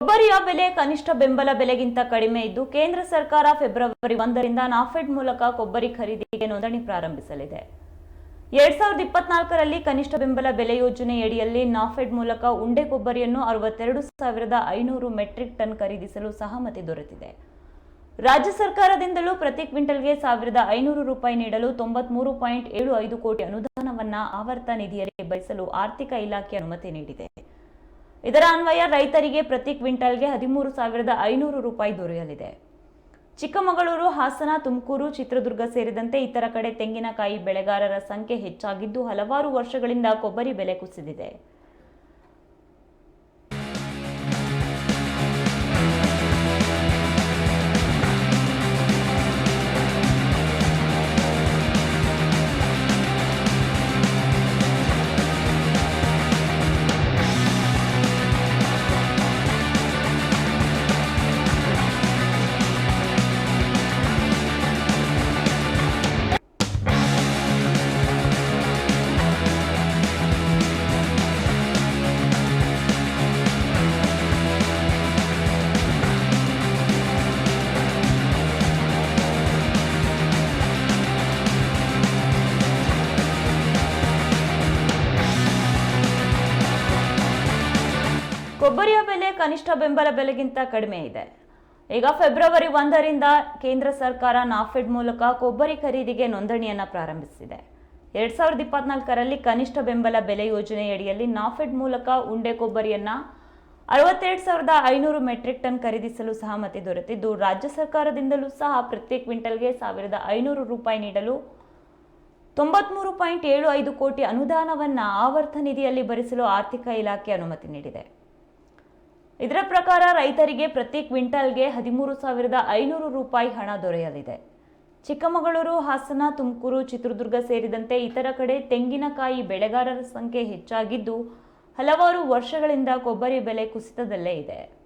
ಕೊಬ್ಬರಿಯ ಬೆಲೆ ಕನಿಷ್ಠ ಬೆಂಬಲ ಬೆಲೆಗಿಂತ ಕಡಿಮೆ ಇದ್ದು, ಕೇಂದ್ರ ಸರ್ಕಾರ ಫೆಬ್ರವರಿ ಒಂದರಿಂದ ನಾಫೆಡ್ ಮೂಲಕ ಕೊಬ್ಬರಿ ಖರೀದಿಗೆ ನೋಂದಣಿ ಪ್ರಾರಂಭಿಸಲಿದೆ. ಎರಡ್ ಸಾವಿರದ ಇಪ್ಪತ್ನಾಲ್ಕರಲ್ಲಿ ಕನಿಷ್ಠ ಬೆಂಬಲ ಬೆಲೆ ಯೋಜನೆಯಡಿಯಲ್ಲಿ ನಾಫೆಡ್ ಮೂಲಕ ಉಂಡೆ ಕೊಬ್ಬರಿಯನ್ನು ಅರವತ್ತೆರಡು ಸಾವಿರದ ಐನೂರು ಮೆಟ್ರಿಕ್ ಟನ್ ಖರೀದಿಸಲು ಸಹಮತಿ ದೊರೆತಿದೆ. ರಾಜ್ಯ ಸರ್ಕಾರದಿಂದಲೂ ಪ್ರತಿ ಕ್ವಿಂಟಲ್ಗೆ ಸಾವಿರದ ಐನೂರು ರೂಪಾಯಿ ನೀಡಲು ತೊಂಬತ್ಮೂರು ಪಾಯಿಂಟ್ ಏಳು ಐದು ಕೋಟಿ ಅನುದಾನವನ್ನು ಆವರ್ತ ನಿಧಿಯಲ್ಲಿ ಬಯಸಲು ಆರ್ಥಿಕ ಇಲಾಖೆ ಅನುಮತಿ ನೀಡಿದೆ. ಇದರ ಅನ್ವಯ ರೈತರಿಗೆ ಪ್ರತಿ ಕ್ವಿಂಟಲ್ಗೆ ಹದಿಮೂರು ಸಾವಿರದ ಐನೂರು ರೂಪಾಯಿ ದೊರೆಯಲಿದೆ. ಚಿಕ್ಕಮಗಳೂರು, ಹಾಸನ, ತುಮಕೂರು, ಚಿತ್ರದುರ್ಗ ಸೇರಿದಂತೆ ಇತರ ಕಡೆ ತೆಂಗಿನಕಾಯಿ ಬೆಳೆಗಾರರ ಸಂಖ್ಯೆ ಹೆಚ್ಚಾಗಿದ್ದು ಹಲವಾರು ವರ್ಷಗಳಿಂದ ಕೊಬ್ಬರಿ ಬೆಲೆ ಕುಸಿದಿದೆ. ಕೊಬ್ಬರಿಯ ಬೆಲೆ ಕನಿಷ್ಠ ಬೆಂಬಲ ಬೆಲೆಗಿಂತ ಕಡಿಮೆ ಇದೆ. ಈಗ ಫೆಬ್ರವರಿ ಒಂದರಿಂದ ಕೇಂದ್ರ ಸರ್ಕಾರ ನಾಫೆಡ್ ಮೂಲಕ ಕೊಬ್ಬರಿ ಖರೀದಿಗೆ ನೋಂದಣಿಯನ್ನು ಪ್ರಾರಂಭಿಸಿದೆ. ಎರಡ್ ಸಾವಿರದ ಇಪ್ಪತ್ನಾಲ್ಕರಲ್ಲಿ ಕನಿಷ್ಠ ಬೆಂಬಲ ಬೆಲೆ ಯೋಜನೆಯಡಿಯಲ್ಲಿ ನಾಫೆಡ್ ಮೂಲಕ ಉಂಡೆ ಕೊಬ್ಬರಿಯನ್ನ ಅರವತ್ತೆರಡು ಸಾವಿರದ ಐನೂರು ಮೆಟ್ರಿಕ್ ಟನ್ ಖರೀದಿಸಲು ಸಹಮತಿ ದೊರೆತಿದ್ದು, ರಾಜ್ಯ ಸರ್ಕಾರದಿಂದಲೂ ಸಹ ಪ್ರತಿ ಕ್ವಿಂಟಲ್ಗೆ ಸಾವಿರದ ಐನೂರು ರೂಪಾಯಿ ನೀಡಲು ತೊಂಬತ್ಮೂರು ಪಾಯಿಂಟ್ ಏಳು ಐದು ಕೋಟಿ ಅನುದಾನವನ್ನು ಆವರ್ತ ನಿಧಿಯಲ್ಲಿ ಭರಿಸಲು ಆರ್ಥಿಕ ಇಲಾಖೆ ಅನುಮತಿ ನೀಡಿದೆ. ಇದರ ಪ್ರಕಾರ ರೈತರಿಗೆ ಪ್ರತಿ ಕ್ವಿಂಟಲ್ಗೆ ಹದಿಮೂರು ಸಾವಿರದ ಐನೂರು ರೂಪಾಯಿ ಹಣ ದೊರೆಯಲಿದೆ. ಚಿಕ್ಕಮಗಳೂರು, ಹಾಸನ, ತುಮಕೂರು, ಚಿತ್ರದುರ್ಗ ಸೇರಿದಂತೆ ಇತರ ಕಡೆ ತೆಂಗಿನಕಾಯಿ ಬೆಳೆಗಾರರ ಸಂಖ್ಯೆ ಹೆಚ್ಚಾಗಿದ್ದು, ಹಲವಾರು ವರ್ಷಗಳಿಂದ ಕೊಬ್ಬರಿ ಬೆಲೆ ಕುಸಿತದಲ್ಲೇ ಇದೆ.